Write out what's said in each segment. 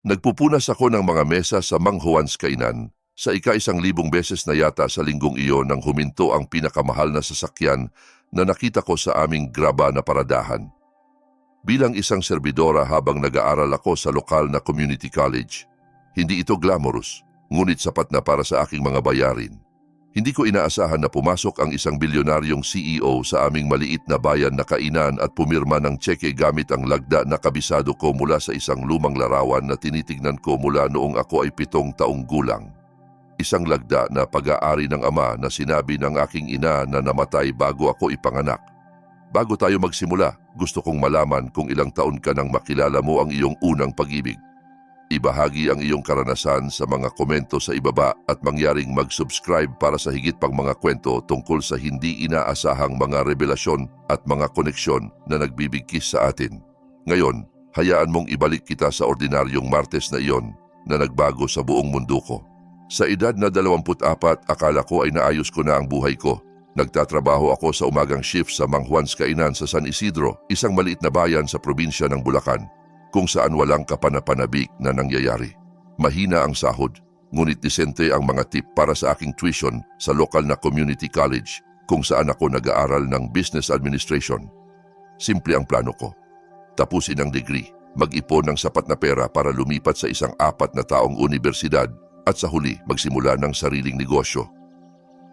Nagpupunas ako ng mga mesa sa Mang Juan's Kainan sa ika-isang libong beses na yata sa linggong iyon nang huminto ang pinakamahal na sasakyan na nakita ko sa aming graba na paradahan. Bilang isang serbidora habang nag-aaral ako sa lokal na community college, hindi ito glamorous, ngunit sapat na para sa aking mga bayarin. Hindi ko inaasahan na pumasok ang isang bilyonaryong CEO sa aming maliit na bayan na kainan at pumirma ng tseke gamit ang lagda na kabisado ko mula sa isang lumang larawan na tinitignan ko mula noong ako ay pitong taong gulang. Isang lagda na pag-aari ng ama na sinabi ng aking ina na namatay bago ako ipanganak. Bago tayo magsimula, gusto kong malaman kung ilang taon ka nang makilala mo ang iyong unang pag-ibig. Ibahagi ang iyong karanasan sa mga komento sa ibaba at mangyaring mag-subscribe para sa higit pang mga kwento tungkol sa hindi inaasahang mga revelasyon at mga koneksyon na nagbibigkis sa atin. Ngayon, hayaan mong ibalik kita sa ordinaryong Martes na iyon na nagbago sa buong mundo ko. Sa edad na 24, akala ko ay naayos ko na ang buhay ko. Nagtatrabaho ako sa umagang shift sa Mang Juan's Kainan sa San Isidro, isang maliit na bayan sa probinsya ng Bulacan kung saan walang kapanapanabik na nangyayari. Mahina ang sahod, ngunit disente ang mga tip para sa aking tuition sa lokal na community college kung saan ako nag-aaral ng business administration. Simple ang plano ko. Tapusin ang degree, mag-ipon ng sapat na pera para lumipat sa isang apat na taong universidad at sa huli magsimula ng sariling negosyo.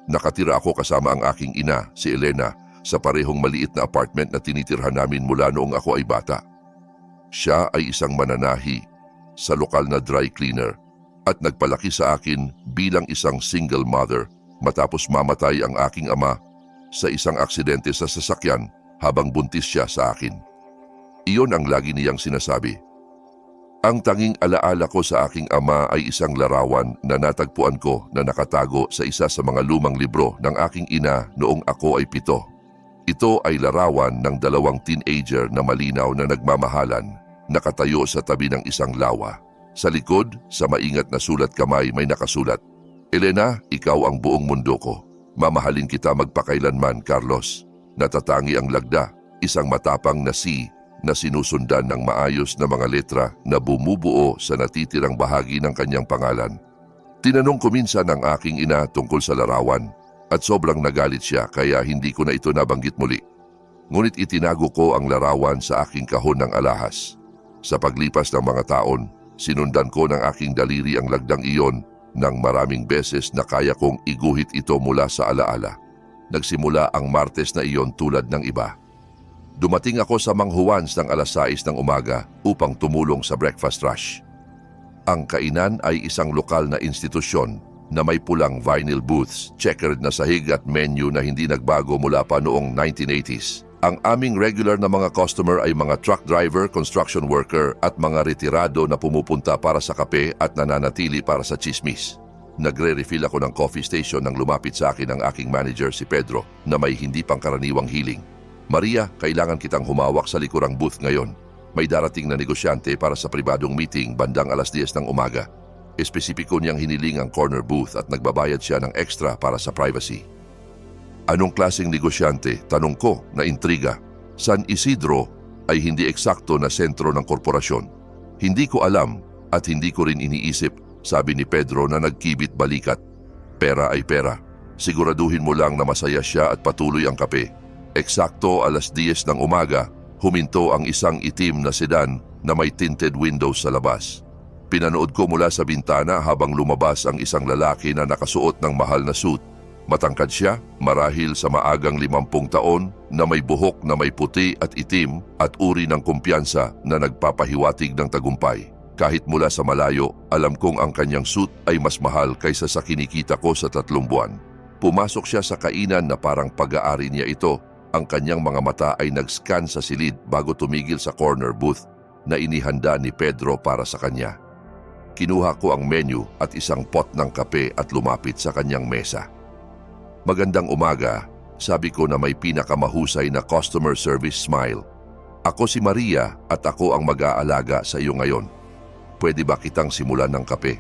Nakatira ako kasama ang aking ina, si Elena, sa parehong maliit na apartment na tinitirhan namin mula noong ako ay bata. Siya ay isang mananahi sa lokal na dry cleaner at nagpalaki sa akin bilang isang single mother matapos mamatay ang aking ama sa isang aksidente sa sasakyan habang buntis siya sa akin. Iyon ang lagi niyang sinasabi. Ang tanging alaala ko sa aking ama ay isang larawan na natagpuan ko na nakatago sa isa sa mga lumang libro ng aking ina noong ako ay pito. Ito ay larawan ng dalawang teenager na malinaw na nagmamahalan, nakatayo sa tabi ng isang lawa. Sa likod, sa maingat na sulat kamay may nakasulat, Elena, ikaw ang buong mundo ko. Mamahalin kita magpakailanman, Carlos. Natatangi ang lagda, isang matapang na si na sinusundan ng maayos na mga letra na bumubuo sa natitirang bahagi ng kanyang pangalan. Tinanong ko minsan ang aking ina tungkol sa larawan at sobrang nagalit siya kaya hindi ko na ito nabanggit muli. Ngunit itinago ko ang larawan sa aking kahon ng alahas. Sa paglipas ng mga taon, sinundan ko ng aking daliri ang lagdang iyon ng maraming beses na kaya kong iguhit ito mula sa alaala. Nagsimula ang Martes na iyon tulad ng iba. Dumating ako sa Mang Juan's ng alas 6 ng umaga upang tumulong sa breakfast rush. Ang kainan ay isang lokal na institusyon na may pulang vinyl booths, checkered na sahig at menu na hindi nagbago mula pa noong 1980s. Ang aming regular na mga customer ay mga truck driver, construction worker at mga retirado na pumupunta para sa kape at nananatili para sa chismis. Nagre-refill ako ng coffee station nang lumapit sa akin ang aking manager si Pedro na may hindi pangkaraniwang hiling. Maria, kailangan kitang humawak sa likurang booth ngayon. May darating na negosyante para sa pribadong meeting bandang alas 10 ng umaga. Espesipiko niyang hiniling ang corner booth at nagbabayad siya ng extra para sa privacy. Anong klaseng negosyante? Tanong ko na intriga. San Isidro ay hindi eksakto na sentro ng korporasyon. Hindi ko alam at hindi ko rin iniisip, sabi ni Pedro na nagkibit balikat. Pera ay pera. Siguraduhin mo lang na masaya siya at patuloy ang kape. Eksakto alas 10 ng umaga, huminto ang isang itim na sedan na may tinted windows sa labas. Pinanood ko mula sa bintana habang lumabas ang isang lalaki na nakasuot ng mahal na suit. Matangkad siya, marahil sa maagang limampung taon na may buhok na may puti at itim at uri ng kumpiyansa na nagpapahiwatig ng tagumpay. Kahit mula sa malayo, alam kong ang kanyang suit ay mas mahal kaysa sa kinikita ko sa tatlong buwan. Pumasok siya sa kainan na parang pag-aari niya ito. Ang kanyang mga mata ay nag-scan sa silid bago tumigil sa corner booth na inihanda ni Pedro para sa kanya. Kinuha ko ang menu at isang pot ng kape at lumapit sa kanyang mesa. Magandang umaga, sabi ko na may pinakamahusay na customer service smile. Ako si Maria at ako ang mag-aalaga sa iyo ngayon. Pwede ba kitang simulan ng kape?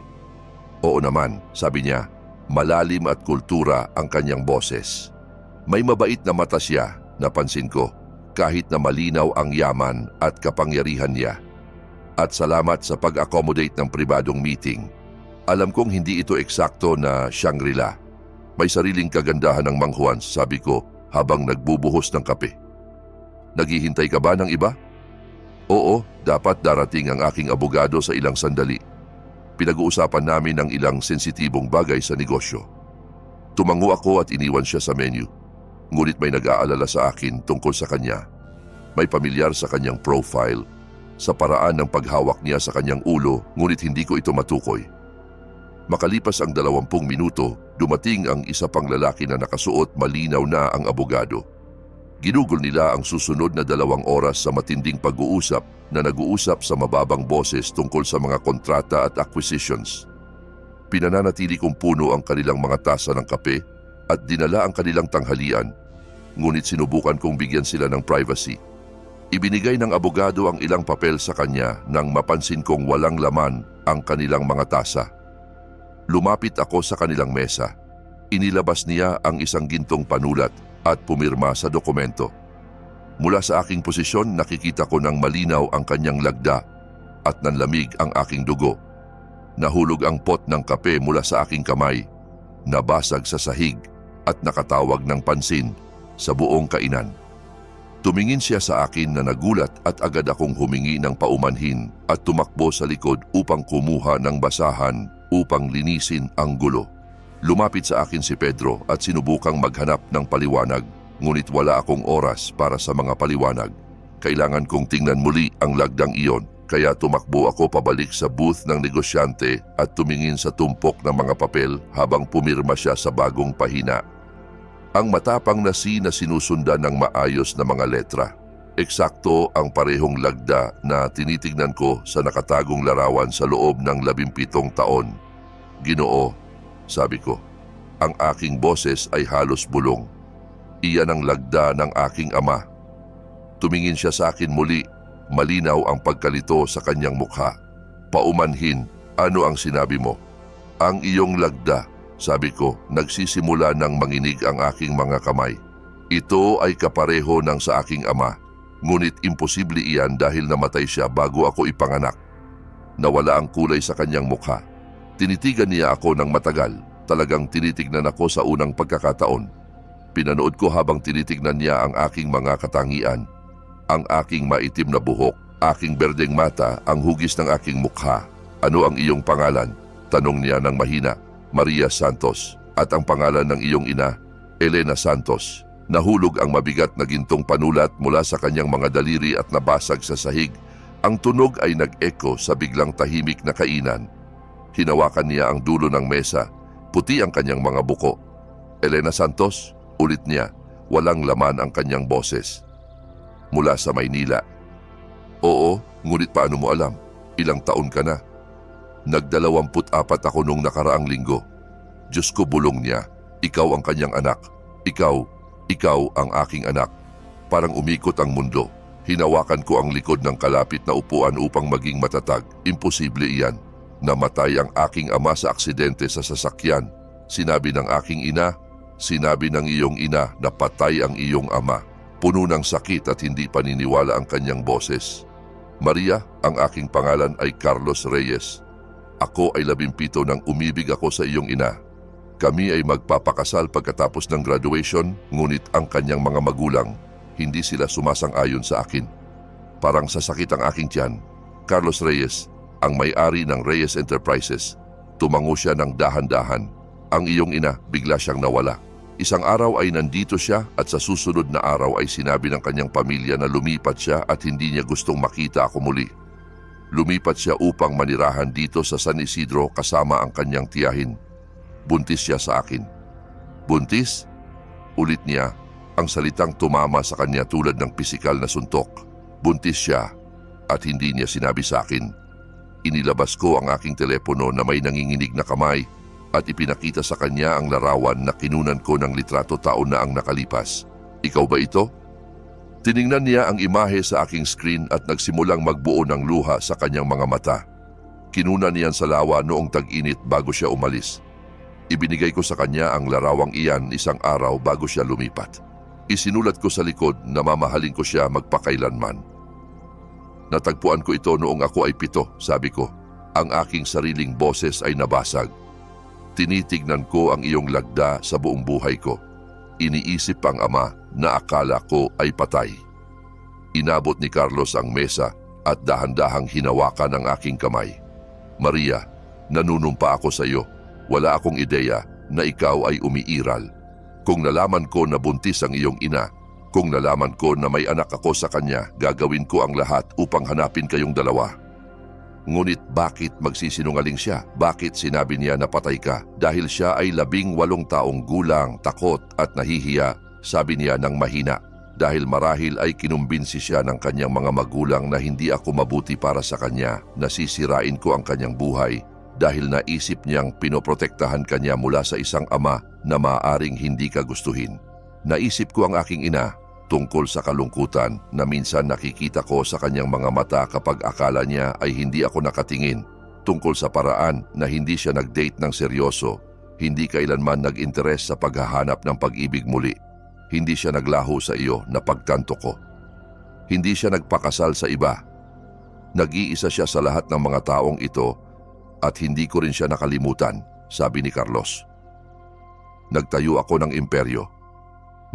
Oo naman, sabi niya. Malalim at kultura ang kanyang boses. May mabait na mata siya, napansin ko, kahit na malinaw ang yaman at kapangyarihan niya. At salamat sa pag-accommodate ng pribadong meeting. Alam kong hindi ito eksakto na Shangri-La. May sariling kagandahan ng Mang Juan, sabi ko habang nagbubuhos ng kape. Naghihintay ka ba ng iba? Oo, dapat darating ang aking abogado sa ilang sandali. Pinag-uusapan namin ang ilang sensitibong bagay sa negosyo. Tumango ako at iniwan siya sa menu. Ngunit may nag-aalala sa akin tungkol sa kanya. May pamilyar sa kanyang profile, sa paraan ng paghawak niya sa kanyang ulo, ngunit hindi ko ito matukoy. Makalipas ang dalawampung minuto, dumating ang isa pang lalaki na nakasuot malinaw na ang abogado. Ginugol nila ang susunod na dalawang oras sa matinding pag-uusap na nag-uusap sa mababang boses tungkol sa mga kontrata at acquisitions. Pinananatili kong puno ang kanilang mga tasa ng kape at dinala ang kanilang tanghalian, ngunit sinubukan kong bigyan sila ng privacy. Ibinigay ng abogado ang ilang papel sa kanya nang mapansin kong walang laman ang kanilang mga tasa. Lumapit ako sa kanilang mesa. Inilabas niya ang isang gintong panulat at pumirma sa dokumento. Mula sa aking posisyon, nakikita ko ng malinaw ang kanyang lagda at nanlamig ang aking dugo. Nahulog ang pot ng kape mula sa aking kamay, nabasag sa sahig at nakatawag ng pansin sa buong kainan. Tumingin siya sa akin na nagulat at agad akong humingi ng paumanhin at tumakbo sa likod upang kumuha ng basahan upang linisin ang gulo. Lumapit sa akin si Pedro at sinubukang maghanap ng paliwanag, ngunit wala akong oras para sa mga paliwanag. Kailangan kong tingnan muli ang lagdang iyon, kaya tumakbo ako pabalik sa booth ng negosyante at tumingin sa tumpok ng mga papel habang pumirma siya sa bagong pahina. Ang matapang na si na sinusundan ng maayos na mga letra. Eksakto ang parehong lagda na tinitignan ko sa nakatagong larawan sa loob ng labimpitong taon. Ginoo, sabi ko, ang aking boses ay halos bulong. Iyan ang lagda ng aking ama. Tumingin siya sa akin muli, malinaw ang pagkalito sa kanyang mukha. Paumanhin, ano ang sinabi mo? Ang iyong lagda, sabi ko, nagsisimula ng manginig ang aking mga kamay. Ito ay kapareho ng sa aking ama, ngunit imposible iyan dahil namatay siya bago ako ipanganak. Nawala ang kulay sa kanyang mukha. Tinitigan niya ako ng matagal, talagang tinitignan ako sa unang pagkakataon. Pinanood ko habang tinitignan niya ang aking mga katangian. Ang aking maitim na buhok, aking berdeng mata, ang hugis ng aking mukha. Ano ang iyong pangalan? Tanong niya ng mahina. Maria Santos. At ang pangalan ng iyong ina, Elena Santos. Nahulog ang mabigat na gintong panulat mula sa kanyang mga daliri at nabasag sa sahig. Ang tunog ay nag-echo sa biglang tahimik na kainan. Hinawakan niya ang dulo ng mesa. Puti ang kanyang mga buko. Elena Santos, ulit niya, walang laman ang kanyang boses. Mula sa Maynila. Oo, ngunit paano mo alam? Ilang taon ka na? Nagdalawamput apat ako nung nakaraang linggo. Diyos ko bulong niya, ikaw ang kanyang anak. Ikaw, ikaw ang aking anak. Parang umikot ang mundo. Hinawakan ko ang likod ng kalapit na upuan upang maging matatag. Imposible iyan. Namatay ang aking ama sa aksidente sa sasakyan. Sinabi ng aking ina, sinabi ng iyong ina na patay ang iyong ama. Puno ng sakit at hindi paniniwala ang kanyang boses. Maria, ang aking pangalan ay Carlos Reyes. Ako ay labimpito nang umibig ako sa iyong ina. Kami ay magpapakasal pagkatapos ng graduation, ngunit ang kanyang mga magulang, hindi sila sumasang-ayon sa akin. Parang sasakit ang aking tiyan. Carlos Reyes, ang may-ari ng Reyes Enterprises. Tumango siya ng dahan-dahan. Ang iyong ina, bigla siyang nawala. Isang araw ay nandito siya at sa susunod na araw ay sinabi ng kanyang pamilya na lumipat siya at hindi niya gustong makita ako muli. Lumipat siya upang manirahan dito sa San Isidro kasama ang kanyang tiyahin. Buntis siya sa akin. Buntis? Ulit niya, ang salitang tumama sa kanya tulad ng pisikal na suntok. Buntis siya at hindi niya sinabi sa akin. Inilabas ko ang aking telepono na may nanginginig na kamay at ipinakita sa kanya ang larawan na kinunan ko ng litrato taon na ang nakalipas. Ikaw ba ito? Tiningnan niya ang imahe sa aking screen at nagsimulang magbuo ng luha sa kanyang mga mata. Kinunan niyan sa lawa noong tag-init bago siya umalis. Ibinigay ko sa kanya ang larawang iyan isang araw bago siya lumipat. Isinulat ko sa likod na mamahalin ko siya magpakailanman. Natagpuan ko ito noong ako ay pito, sabi ko. Ang aking sariling boses ay nabasag. Tinitignan ko ang iyong lagda sa buong buhay ko. Iniisip ang ama na akala ko ay patay. Inabot ni Carlos ang mesa at dahan-dahang hinawakan ang aking kamay. Maria, nanunumpa ako sa iyo. Wala akong ideya na ikaw ay umiiral. Kung nalaman ko na buntis ang iyong ina, kung nalaman ko na may anak ako sa kanya, gagawin ko ang lahat upang hanapin kayong dalawa. Ngunit bakit magsisinungaling siya? Bakit sinabi niya na patay ka? Dahil siya ay labing walong taong gulang, takot at nahihiya, sabi niya ng mahina. Dahil marahil ay kinumbinsi siya ng kanyang mga magulang na hindi ako mabuti para sa kanya, nasisirain ko ang kanyang buhay dahil naisip niyang pinoprotektahan kanya mula sa isang ama na maaring hindi ka gustuhin. Naisip ko ang aking ina tungkol sa kalungkutan na minsan nakikita ko sa kanyang mga mata kapag akala niya ay hindi ako nakatingin, tungkol sa paraan na hindi siya nag-date ng seryoso, hindi kailanman nag-interes sa paghahanap ng pag-ibig muli, hindi siya naglaho sa iyo na pagtanto ko. Hindi siya nagpakasal sa iba. Nag-iisa siya sa lahat ng mga taong ito at hindi ko rin siya nakalimutan, sabi ni Carlos. Nagtayo ako ng imperyo.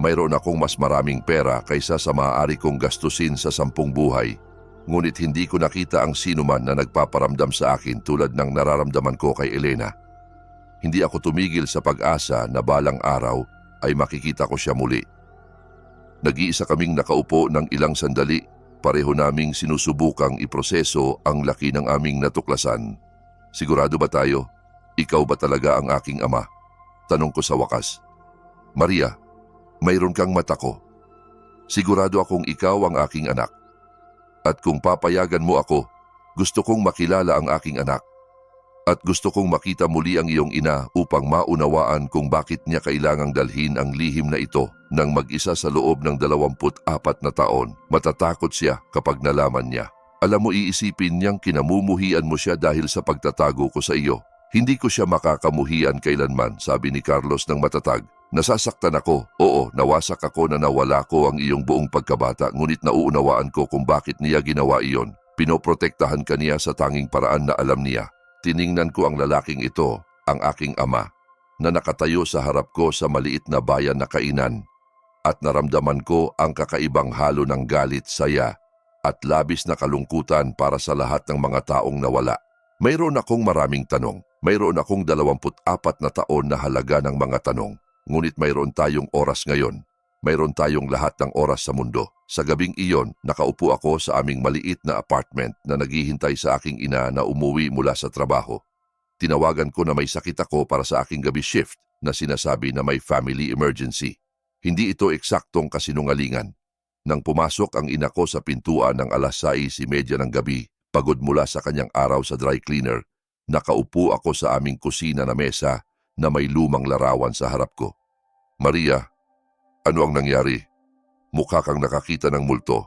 Mayroon akong mas maraming pera kaysa sa maaari kong gastusin sa sampung buhay. Ngunit hindi ko nakita ang sinuman na nagpaparamdam sa akin tulad ng nararamdaman ko kay Elena. Hindi ako tumigil sa pag-asa na balang araw ay makikita ko siya muli. Nag-iisa kaming nakaupo ng ilang sandali, pareho naming sinusubukang iproseso ang laki ng aming natuklasan. Sigurado ba tayo? Ikaw ba talaga ang aking ama? Tanong ko sa wakas. Maria, mayroon kang mata ko. Sigurado akong ikaw ang aking anak. At kung papayagan mo ako, gusto kong makilala ang aking anak. At gusto kong makita muli ang iyong ina upang maunawaan kung bakit niya kailangang dalhin ang lihim na ito nang mag-isa sa loob ng 24 na taon. Matatakot siya kapag nalaman niya. Alam mo iisipin niyang kinamumuhian mo siya dahil sa pagtatago ko sa iyo. Hindi ko siya makakamuhian kailanman, sabi ni Carlos ng matatag. Nasasaktan ako, oo, nawasak ako na nawala ko ang iyong buong pagkabata ngunit nauunawaan ko kung bakit niya ginawa iyon. Pinoprotektahan ka niya sa tanging paraan na alam niya. Tiningnan ko ang lalaking ito, ang aking ama, na nakatayo sa harap ko sa maliit na bayan na kainan. At naramdaman ko ang kakaibang halo ng galit, saya, at labis na kalungkutan para sa lahat ng mga taong nawala. Mayroon akong maraming tanong. Mayroon akong 24 na taon na halaga ng mga tanong. Ngunit mayroon tayong oras ngayon. Mayroon tayong lahat ng oras sa mundo. Sa gabing iyon, nakaupo ako sa aming maliit na apartment na naghihintay sa aking ina na umuwi mula sa trabaho. Tinawagan ko na may sakit ako para sa aking gabi shift na sinasabi na may family emergency. Hindi ito eksaktong kasinungalingan. Nang pumasok ang ina ko sa pintuan ng alas 6.30 ng gabi, pagod mula sa kanyang araw sa dry cleaner, nakaupo ako sa aming kusina na mesa na may lumang larawan sa harap ko. Maria, ano ang nangyari? Mukha kang nakakita ng multo.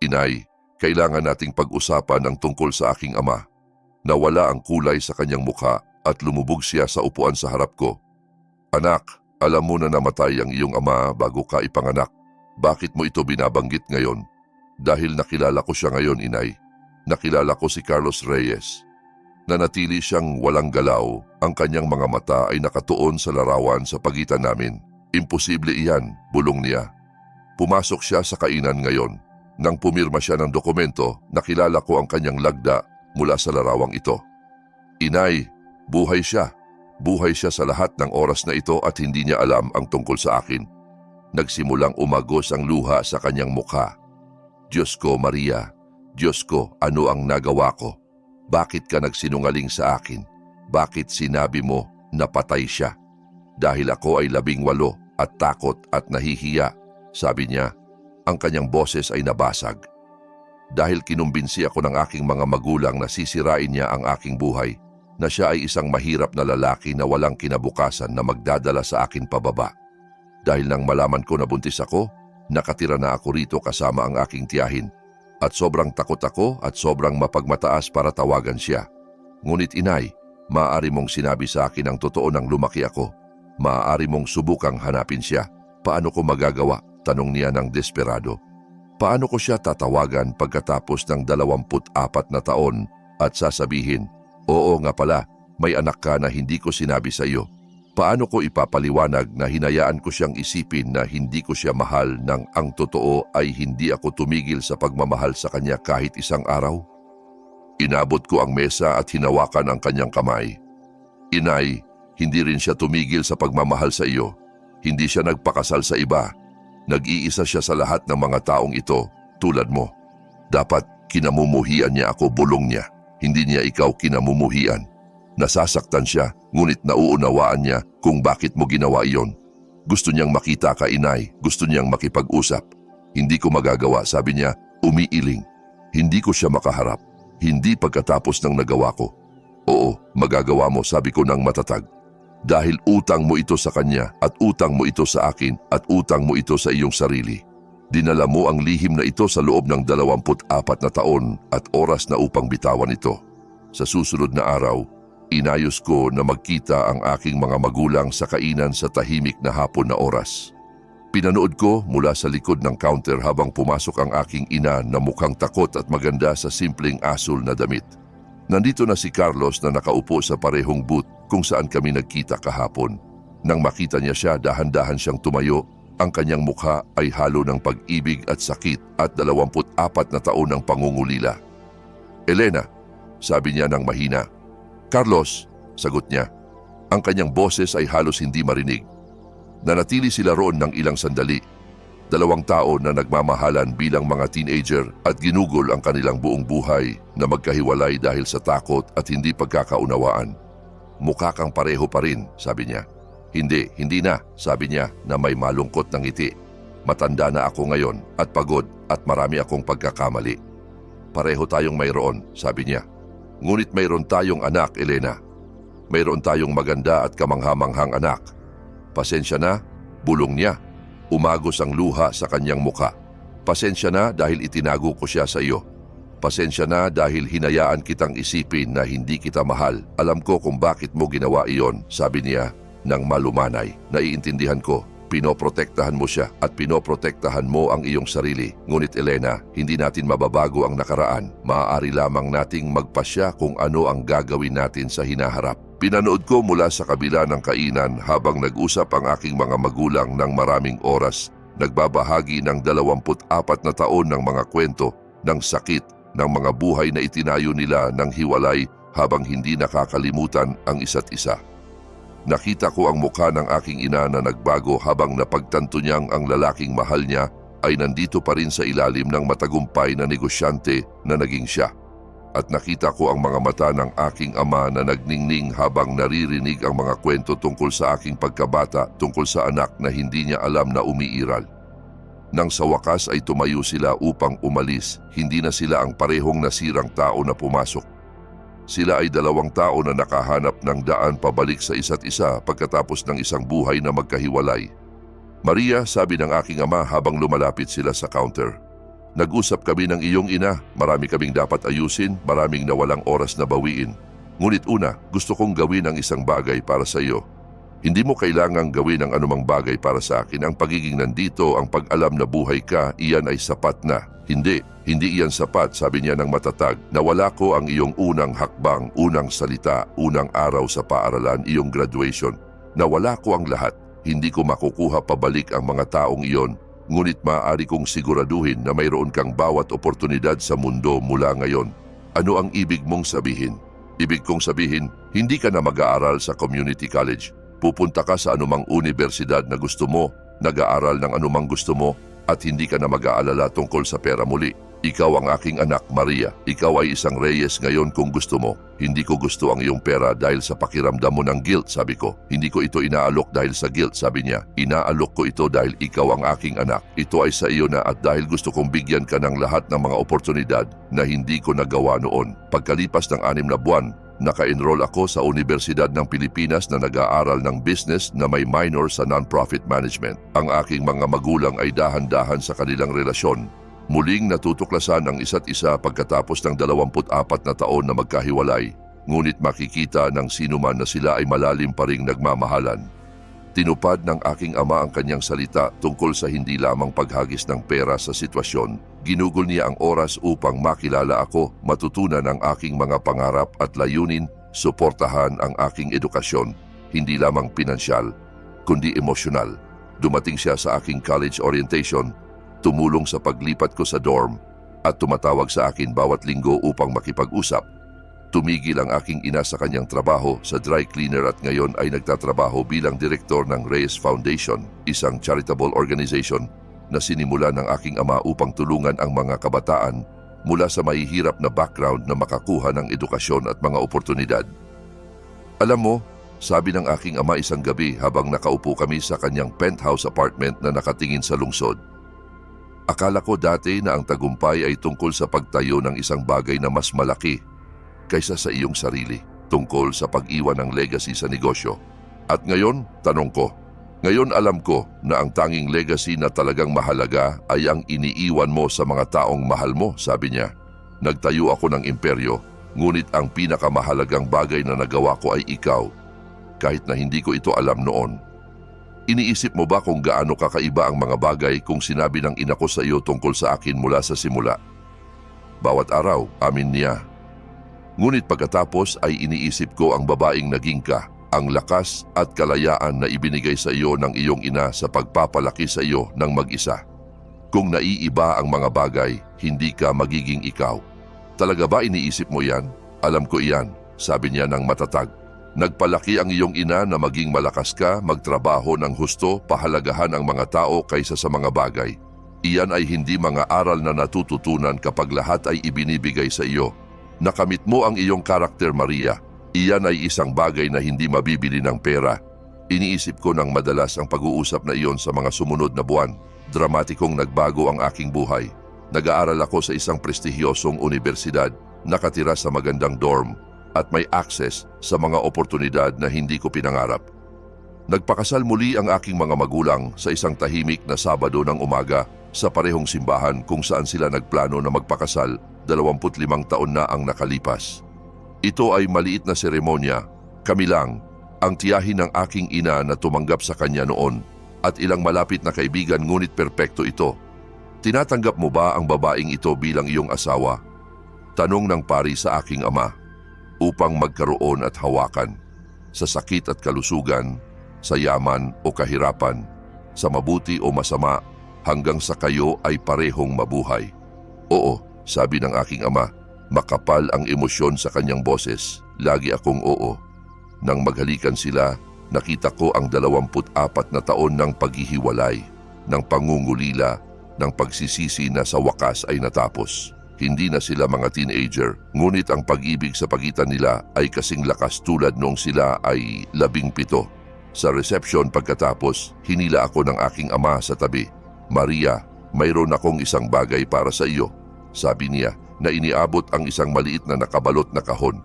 Inay, kailangan nating pag-usapan ang tungkol sa aking ama. Nawala ang kulay sa kanyang mukha at lumubog siya sa upuan sa harap ko. Anak, alam mo na namatay ang iyong ama bago ka ipanganak. Bakit mo ito binabanggit ngayon? Dahil nakilala ko siya ngayon, inay. Nakilala ko si Carlos Reyes. Nanatili siyang walang galaw, ang kanyang mga mata ay nakatuon sa larawan sa pagitan namin. Imposible iyan, bulong niya. Pumasok siya sa kainan ngayon. Nang pumirma siya ng dokumento, nakilala ko ang kanyang lagda mula sa larawang ito. Inay, buhay siya. Buhay siya sa lahat ng oras na ito at hindi niya alam ang tungkol sa akin. Nagsimulang umagos ang luha sa kanyang mukha. Diyos ko, Maria, Diyos ko, ano ang nagawa ko? Bakit ka nagsinungaling sa akin? Bakit sinabi mo na patay siya? Dahil ako ay labing walo at takot at nahihiya, sabi niya, ang kanyang boses ay nabasag. Dahil kinumbinsi ako ng aking mga magulang na sisirain niya ang aking buhay, na siya ay isang mahirap na lalaki na walang kinabukasan na magdadala sa akin pababa. Dahil nang malaman ko na buntis ako, nakatira na ako rito kasama ang aking tiyahin at sobrang takot ako at sobrang mapagmataas para tawagan siya. Ngunit inay, maaari mong sinabi sa akin ang totoo nang lumaki ako. Maaari mong subukang hanapin siya. Paano ko magagawa? Tanong niya ng desperado. Paano ko siya tatawagan pagkatapos ng 24 na taon at sasabihin, Oo nga pala, may anak ka na hindi ko sinabi sa iyo. Paano ko ipapaliwanag na hinayaan ko siyang isipin na hindi ko siya mahal nang ang totoo ay hindi ako tumigil sa pagmamahal sa kanya kahit isang araw? Inabot ko ang mesa at hinawakan ang kanyang kamay. Inay, hindi rin siya tumigil sa pagmamahal sa iyo. Hindi siya nagpakasal sa iba. Nag-iisa siya sa lahat ng mga taong ito, tulad mo. Dapat kinamumuhian niya ako bulong niya. Hindi niya ikaw kinamumuhian. Nasasaktan siya, ngunit nauunawaan niya kung bakit mo ginawa iyon. Gusto niyang makita ka inay, gusto niyang makipag-usap. Hindi ko magagawa, sabi niya, umiiling. Hindi ko siya makaharap. Hindi pagkatapos ng nagawa ko. Oo, magagawa mo, sabi ko ng matatag. Dahil utang mo ito sa kanya at utang mo ito sa akin at utang mo ito sa iyong sarili. Dinala mo ang lihim na ito sa loob ng 24 na taon at oras na upang bitawan ito. Sa susunod na araw, inayos ko na magkita ang aking mga magulang sa kainan sa tahimik na hapon na oras. Pinanood ko mula sa likod ng counter habang pumasok ang aking ina na mukhang takot at maganda sa simpleng asul na damit. Nandito na si Carlos na nakaupo sa parehong booth kung saan kami nagkita kahapon. Nang makita niya siya, dahan-dahan siyang tumayo. Ang kanyang mukha ay halo ng pag-ibig at sakit at 24 na taon ng pangungulila. Elena, sabi niya ng mahina. Carlos, sagot niya. Ang kanyang boses ay halos hindi marinig. Nanatili sila roon ng ilang sandali. Dalawang tao na nagmamahalan bilang mga teenager at ginugol ang kanilang buong buhay na magkahiwalay dahil sa takot at hindi pagkakaunawaan. Mukha kang pareho pa rin, sabi niya. Hindi, hindi na, sabi niya na may malungkot ng ngiti. Matanda na ako ngayon at pagod at marami akong pagkakamali. Pareho tayong mayroon, sabi niya. Ngunit mayroon tayong anak, Elena. Mayroon tayong maganda at kamanghamanghang anak. Pasensya na, bulong niya. Umagos ang luha sa kanyang muka. Pasensya na dahil itinago ko siya sa iyo. Pasensya na dahil hinayaan kitang isipin na hindi kita mahal. Alam ko kung bakit mo ginawa iyon, sabi niya ng malumanay. Naiintindihan ko, pinoprotektahan mo siya at pinoprotektahan mo ang iyong sarili. Ngunit Elena, hindi natin mababago ang nakaraan. Maaari lamang nating magpasya kung ano ang gagawin natin sa hinaharap. Pinanood ko mula sa kabila ng kainan habang nag-usap ang aking mga magulang ng maraming oras. Nagbabahagi ng 24 na taon ng mga kwento ng sakit ng mga buhay na itinayo nila ng hiwalay habang hindi nakakalimutan ang isa't isa. Nakita ko ang mukha ng aking ina na nagbago habang napagtanto niyang ang lalaking mahal niya ay nandito pa rin sa ilalim ng matagumpay na negosyante na naging siya. At nakita ko ang mga mata ng aking ama na nagningning habang naririnig ang mga kwento tungkol sa aking pagkabata tungkol sa anak na hindi niya alam na umiiral. Nang sa wakas ay tumayo sila upang umalis, hindi na sila ang parehong nasirang tao na pumasok. Sila ay dalawang tao na nakahanap ng daan pabalik sa isa't isa pagkatapos ng isang buhay na magkahiwalay. Maria, sabi ng aking ama habang lumalapit sila sa counter. Nag-usap kami ng iyong ina, marami kaming dapat ayusin, maraming nawalang oras na bawiin. Ngunit una, gusto kong gawin ang isang bagay para sa iyo. Hindi mo kailangang gawin ang anumang bagay para sa akin. Ang pagiging nandito, ang pag-alam na buhay ka, iyan ay sapat na. Hindi, hindi iyan sapat, sabi niya ng matatag. Nawala ko ang iyong unang hakbang, unang salita, unang araw sa paaralan, iyong graduation. Nawala ko ang lahat. Hindi ko makukuha pabalik ang mga taong iyon. Ngunit maaari kong siguraduhin na mayroon kang bawat oportunidad sa mundo mula ngayon. Ano ang ibig mong sabihin? Ibig kong sabihin, hindi ka na mag-aaral sa community college. Pupunta ka sa anumang universidad na gusto mo, nag-aaral ng anumang gusto mo, at hindi ka na mag-aalala tungkol sa pera muli. Ikaw ang aking anak, Maria. Ikaw ay isang reyes ngayon kung gusto mo. Hindi ko gusto ang iyong pera dahil sa pakiramdam mo ng guilt, sabi ko. Hindi ko ito inaalok dahil sa guilt, sabi niya. Inaalok ko ito dahil ikaw ang aking anak. Ito ay sa iyo na at dahil gusto kong bigyan ka ng lahat ng mga oportunidad na hindi ko nagawa noon. Pagkalipas ng anim na buwan, Naka-enroll ako sa Universidad ng Pilipinas na nag-aaral ng business na may minor sa non-profit management. Ang aking mga magulang ay dahan-dahan sa kanilang relasyon. Muling natutuklasan ang isa't isa pagkatapos ng 24 na taon na magkahiwalay. Ngunit makikita ng sino man na sila ay malalim pa ring nagmamahalan. Tinupad ng aking ama ang kanyang salita tungkol sa hindi lamang paghagis ng pera sa sitwasyon. Ginugol niya ang oras upang makilala ako, matutunan ang aking mga pangarap at layunin, suportahan ang aking edukasyon, hindi lamang pinansyal, kundi emosyonal. Dumating siya sa aking college orientation, tumulong sa paglipat ko sa dorm, at tumatawag sa akin bawat linggo upang makipag-usap. Tumigil ang aking ina sa kanyang trabaho sa dry cleaner at ngayon ay nagtatrabaho bilang direktor ng Reyes Foundation, isang charitable organization na sinimula ng aking ama upang tulungan ang mga kabataan mula sa mahihirap na background na makakuha ng edukasyon at mga oportunidad. Alam mo, sabi ng aking ama isang gabi habang nakaupo kami sa kanyang penthouse apartment na nakatingin sa lungsod. Akala ko dati na ang tagumpay ay tungkol sa pagtayo ng isang bagay na mas malaki kaysa sa iyong sarili tungkol sa pag-iwan ng legacy sa negosyo. At ngayon, tanong ko, ngayon alam ko na ang tanging legacy na talagang mahalaga ay ang iniiwan mo sa mga taong mahal mo, sabi niya. Nagtayo ako ng imperyo, ngunit ang pinakamahalagang bagay na nagawa ko ay ikaw, kahit na hindi ko ito alam noon. Iniisip mo ba kung gaano kakaiba ang mga bagay kung sinabi ng ina ko sa iyo tungkol sa akin mula sa simula? Bawat araw, amin niya, Ngunit pagkatapos ay iniisip ko ang babaeng naging ka, ang lakas at kalayaan na ibinigay sa iyo ng iyong ina sa pagpapalaki sa iyo ng mag-isa. Kung naiiba ang mga bagay, hindi ka magiging ikaw. Talaga ba iniisip mo yan? Alam ko iyan, sabi niya ng matatag. Nagpalaki ang iyong ina na maging malakas ka, magtrabaho ng husto, pahalagahan ang mga tao kaysa sa mga bagay. Iyan ay hindi mga aral na natututunan kapag lahat ay ibinibigay sa iyo, Nakamit mo ang iyong karakter, Maria. Iyan ay isang bagay na hindi mabibili ng pera. Iniisip ko ng madalas ang pag-uusap na iyon sa mga sumunod na buwan. Dramatikong nagbago ang aking buhay. Nag-aaral ako sa isang prestigyosong universidad, nakatira sa magandang dorm, at may access sa mga oportunidad na hindi ko pinangarap. Nagpakasal muli ang aking mga magulang sa isang tahimik na Sabado ng umaga sa parehong simbahan kung saan sila nagplano na magpakasal 25 taon na ang nakalipas. Ito ay maliit na seremonya, kami lang, ang tiyahin ng aking ina na tumanggap sa kanya noon at ilang malapit na kaibigan ngunit perpekto ito. Tinatanggap mo ba ang babaeng ito bilang iyong asawa? Tanong ng pari sa aking ama upang magkaroon at hawakan sa sakit at kalusugan, sa yaman o kahirapan, sa mabuti o masama hanggang sa kayo ay parehong mabuhay. Oo, sabi ng aking ama, makapal ang emosyon sa kanyang boses. Lagi akong oo. Nang maghalikan sila, nakita ko ang 24 na taon ng paghihiwalay, ng pangungulila, ng pagsisisi na sa wakas ay natapos. Hindi na sila mga teenager, ngunit ang pag-ibig sa pagitan nila ay kasing lakas tulad nung sila ay labing pito. Sa reception pagkatapos, hinila ako ng aking ama sa tabi. Maria, mayroon akong isang bagay para sa iyo sabi niya na iniabot ang isang maliit na nakabalot na kahon.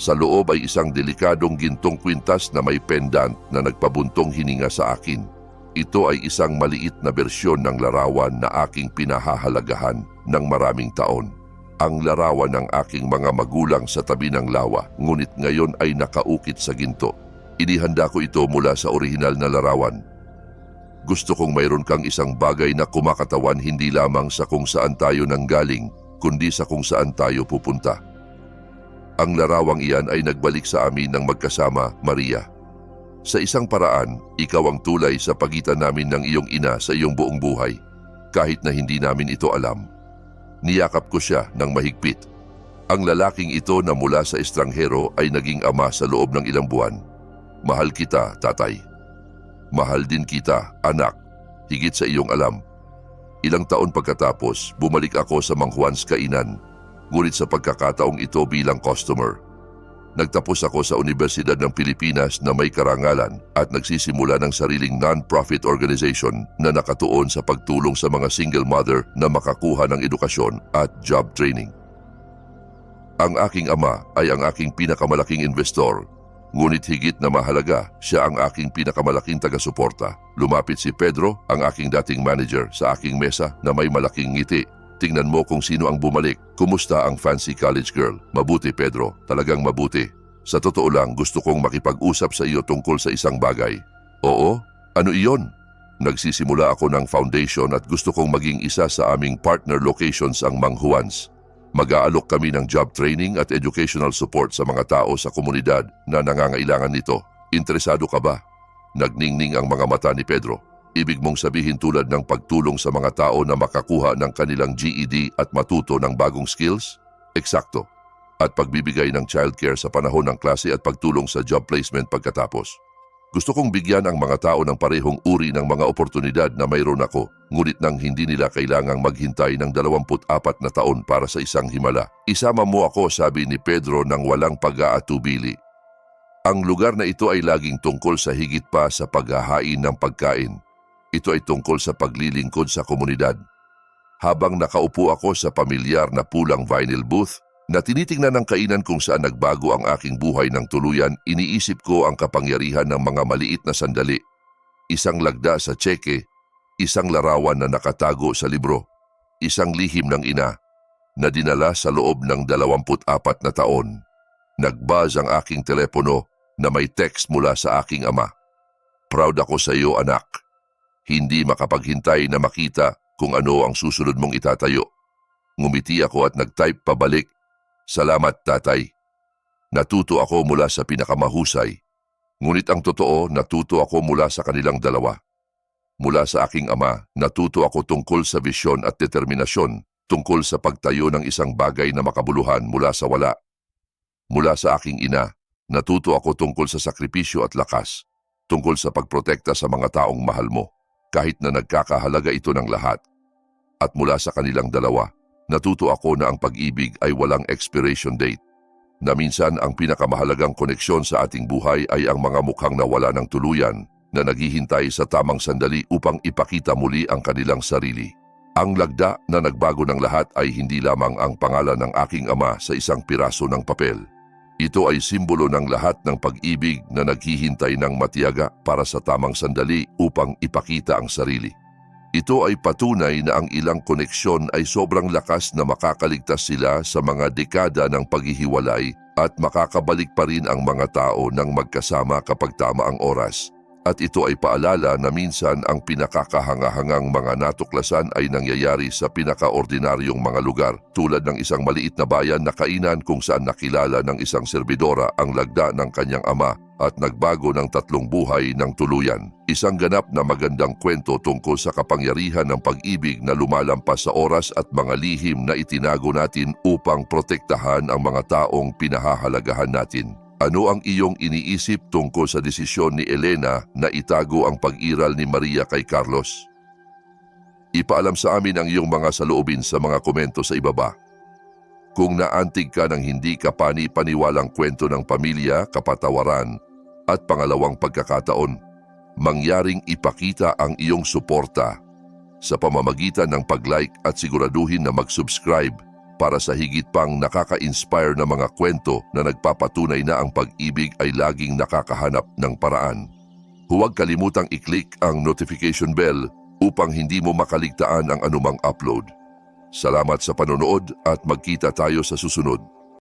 Sa loob ay isang delikadong gintong kwintas na may pendant na nagpabuntong hininga sa akin. Ito ay isang maliit na bersyon ng larawan na aking pinahahalagahan ng maraming taon. Ang larawan ng aking mga magulang sa tabi ng lawa, ngunit ngayon ay nakaukit sa ginto. Inihanda ko ito mula sa orihinal na larawan gusto kong mayroon kang isang bagay na kumakatawan hindi lamang sa kung saan tayo nanggaling, kundi sa kung saan tayo pupunta. Ang larawang iyan ay nagbalik sa amin ng magkasama, Maria. Sa isang paraan, ikaw ang tulay sa pagitan namin ng iyong ina sa iyong buong buhay, kahit na hindi namin ito alam. Niyakap ko siya ng mahigpit. Ang lalaking ito na mula sa estranghero ay naging ama sa loob ng ilang buwan. Mahal kita, tatay. Mahal din kita, anak, higit sa iyong alam. Ilang taon pagkatapos, bumalik ako sa Mang Juan's kainan, ngunit sa pagkakataong ito bilang customer. Nagtapos ako sa Universidad ng Pilipinas na may karangalan at nagsisimula ng sariling non-profit organization na nakatuon sa pagtulong sa mga single mother na makakuha ng edukasyon at job training. Ang aking ama ay ang aking pinakamalaking investor Ngunit higit na mahalaga, siya ang aking pinakamalaking taga-suporta. Lumapit si Pedro, ang aking dating manager, sa aking mesa na may malaking ngiti. Tingnan mo kung sino ang bumalik. Kumusta ang fancy college girl? Mabuti Pedro, talagang mabuti. Sa totoo lang gusto kong makipag-usap sa iyo tungkol sa isang bagay. Oo, ano iyon? Nagsisimula ako ng foundation at gusto kong maging isa sa aming partner locations ang Mang Juans. Mag-aalok kami ng job training at educational support sa mga tao sa komunidad na nangangailangan nito. Interesado ka ba? Nagningning ang mga mata ni Pedro. Ibig mong sabihin tulad ng pagtulong sa mga tao na makakuha ng kanilang GED at matuto ng bagong skills? Eksakto. At pagbibigay ng childcare sa panahon ng klase at pagtulong sa job placement pagkatapos. Gusto kong bigyan ang mga tao ng parehong uri ng mga oportunidad na mayroon ako, ngunit nang hindi nila kailangang maghintay ng 24 na taon para sa isang himala. Isama mo ako, sabi ni Pedro nang walang pag-aatubili. Ang lugar na ito ay laging tungkol sa higit pa sa paghahain ng pagkain. Ito ay tungkol sa paglilingkod sa komunidad. Habang nakaupo ako sa pamilyar na pulang vinyl booth, na tinitingnan ng kainan kung saan nagbago ang aking buhay ng tuluyan, iniisip ko ang kapangyarihan ng mga maliit na sandali. Isang lagda sa tseke, isang larawan na nakatago sa libro, isang lihim ng ina na dinala sa loob ng 24 na taon. Nagbuzz ang aking telepono na may text mula sa aking ama. Proud ako sa iyo anak. Hindi makapaghintay na makita kung ano ang susunod mong itatayo. Ngumiti ako at nag-type pabalik Salamat, tatay. Natuto ako mula sa pinakamahusay. Ngunit ang totoo, natuto ako mula sa kanilang dalawa. Mula sa aking ama, natuto ako tungkol sa visyon at determinasyon, tungkol sa pagtayo ng isang bagay na makabuluhan mula sa wala. Mula sa aking ina, natuto ako tungkol sa sakripisyo at lakas, tungkol sa pagprotekta sa mga taong mahal mo, kahit na nagkakahalaga ito ng lahat. At mula sa kanilang dalawa, Natuto ako na ang pag-ibig ay walang expiration date. Na minsan ang pinakamahalagang koneksyon sa ating buhay ay ang mga mukhang nawala ng tuluyan na naghihintay sa tamang sandali upang ipakita muli ang kanilang sarili. Ang lagda na nagbago ng lahat ay hindi lamang ang pangalan ng aking ama sa isang piraso ng papel. Ito ay simbolo ng lahat ng pag-ibig na naghihintay ng matiyaga para sa tamang sandali upang ipakita ang sarili. Ito ay patunay na ang ilang koneksyon ay sobrang lakas na makakaligtas sila sa mga dekada ng paghihiwalay at makakabalik pa rin ang mga tao ng magkasama kapag tama ang oras. At ito ay paalala na minsan ang pinakakahangahangang mga natuklasan ay nangyayari sa pinakaordinaryong mga lugar tulad ng isang maliit na bayan na kainan kung saan nakilala ng isang serbidora ang lagda ng kanyang ama at nagbago ng tatlong buhay ng tuluyan. Isang ganap na magandang kwento tungkol sa kapangyarihan ng pag-ibig na lumalampas sa oras at mga lihim na itinago natin upang protektahan ang mga taong pinahahalagahan natin. Ano ang iyong iniisip tungkol sa desisyon ni Elena na itago ang pag-iral ni Maria kay Carlos? Ipaalam sa amin ang iyong mga saloobin sa mga komento sa ibaba. Kung naantig ka ng hindi ka pani-paniwalang kwento ng pamilya, kapatawaran at pangalawang pagkakataon, mangyaring ipakita ang iyong suporta sa pamamagitan ng pag-like at siguraduhin na mag-subscribe para sa higit pang nakaka-inspire na mga kwento na nagpapatunay na ang pag-ibig ay laging nakakahanap ng paraan. Huwag kalimutang i-click ang notification bell upang hindi mo makaligtaan ang anumang upload. Salamat sa panonood at magkita tayo sa susunod.